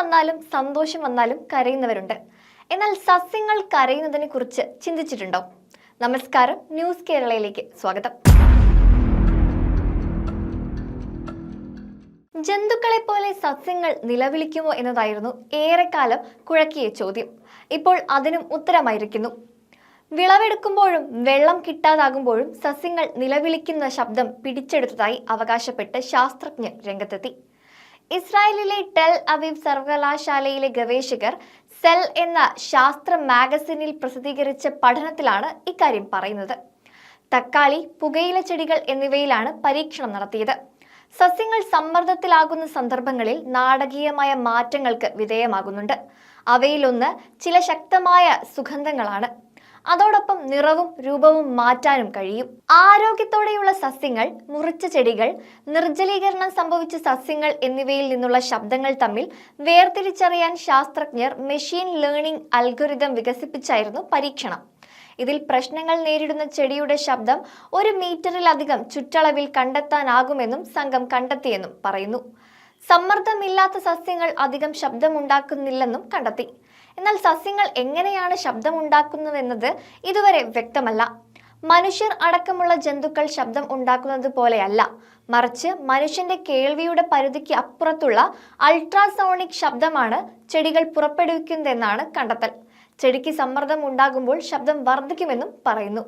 വന്നാലും സന്തോഷം വന്നാലും കരയുന്നവരുണ്ട്. എന്നാൽ സസ്യങ്ങൾ കരയുന്നതിനെ കുറിച്ച് ചിന്തിച്ചിട്ടുണ്ടോ? നമസ്കാരം ന്യൂസ് കേരളയിലേക്ക് സ്വാഗതം. ജന്തുക്കളെ പോലെ സസ്യങ്ങൾ നിലവിളിക്കുമോ എന്നതായിരുന്നു ഏറെക്കാലം കുഴക്കിയ ചോദ്യം. ഇപ്പോൾ അതിനും ഉത്തരമായിരിക്കുന്നു. വിളവെടുക്കുമ്പോഴും വെള്ളം കിട്ടാതാകുമ്പോഴും സസ്യങ്ങൾ നിലവിളിക്കുന്ന ശബ്ദം പിടിച്ചെടുത്തതായി അവകാശപ്പെട്ട് ശാസ്ത്രജ്ഞർ രംഗത്തെത്തി. ഇസ്രായേലിലെ ടെൽ അവീവ് സർവകലാശാലയിലെ ഗവേഷകർ സെൽ എന്ന ശാസ്ത്ര മാഗസിനിൽ പ്രസിദ്ധീകരിച്ച പഠനത്തിലാണ് ഇക്കാര്യം പറയുന്നത്. തക്കാളി പുകയില ചെടികൾ എന്നിവയിലാണ് പരീക്ഷണം നടത്തിയത്. സസ്യങ്ങൾ സമ്മർദ്ദത്തിലാകുന്ന സന്ദർഭങ്ങളിൽ നാടകീയമായ മാറ്റങ്ങൾക്ക് വിധേയമാകുന്നുണ്ട്. അവയിലൊന്ന് ചില ശക്തമായ സുഗന്ധങ്ങളാണ്. അതോടൊപ്പം നിറവും രൂപവും മാറ്റാനും കഴിയും. ആരോഗ്യത്തോടെയുള്ള സസ്യങ്ങൾ മുറിച്ച ചെടികൾ നിർജലീകരണം സംഭവിച്ച സസ്യങ്ങൾ എന്നിവയിൽ നിന്നുള്ള ശബ്ദങ്ങൾ തമ്മിൽ വേർതിരിച്ചറിയാൻ ശാസ്ത്രജ്ഞർ മെഷീൻ ലേണിംഗ് അൽഗോരിതം വികസിപ്പിച്ചായിരുന്നു പരീക്ഷണം. ഇതിൽ പ്രശ്നങ്ങൾ നേരിടുന്ന ചെടിയുടെ ശബ്ദം ഒരു മീറ്ററിലധികം ചുറ്റളവിൽ കണ്ടെത്താനാകുമെന്നും സംഘം കണ്ടെത്തിയെന്നും പറയുന്നു. സമ്മർദ്ദമില്ലാത്ത സസ്യങ്ങൾ അധികം ശബ്ദമുണ്ടാക്കുന്നില്ലെന്നും കണ്ടെത്തി. എന്നാൽ സസ്യങ്ങൾ എങ്ങനെയാണ് ശബ്ദമുണ്ടാക്കുന്നതെന്നത് ഇതുവരെ വ്യക്തമല്ല. മനുഷ്യർ അടക്കമുള്ള ജന്തുക്കൾ ശബ്ദം ഉണ്ടാക്കുന്നത് പോലെയല്ല. മറിച്ച് മനുഷ്യന്റെ കേൾവിയുടെ പരിധിക്ക് അപ്പുറത്തുള്ള അൾട്രാസോണിക് ശബ്ദമാണ് ചെടികൾ പുറപ്പെടുവിക്കുന്നതെന്നാണ് കണ്ടെത്തൽ. ചെടിക്ക് സമ്മർദ്ദം ഉണ്ടാകുമ്പോൾ ശബ്ദം വർദ്ധിക്കുമെന്നും പറയുന്നു.